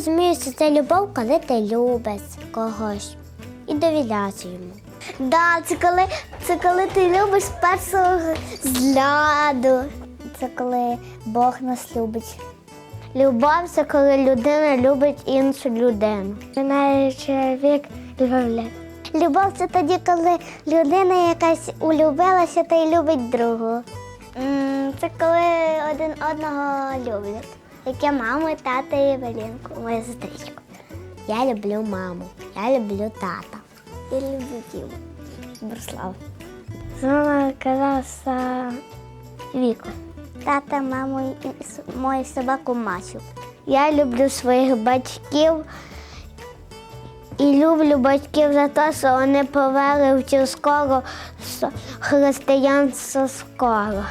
Це, це любов, коли ти любиш когось і довіряєш йому. Да, це коли, це коли ти любиш першого згляду. Це коли Бог нас любить. Любов це коли людина любить іншу людину. Мене чоловік любить. Любов це тоді, коли людина якась улюбилася та й любить другу. Це коли один одного люблять. Як я маму, тата і Валінку, мою сестричку. Я люблю маму, я люблю тата. Я люблю Діму. Борислав. Мама казала Віку. Тата, маму і мою собаку Масю. Я люблю своїх батьків і люблю батьків за те, що вони повели в цю школу с- християнську школу.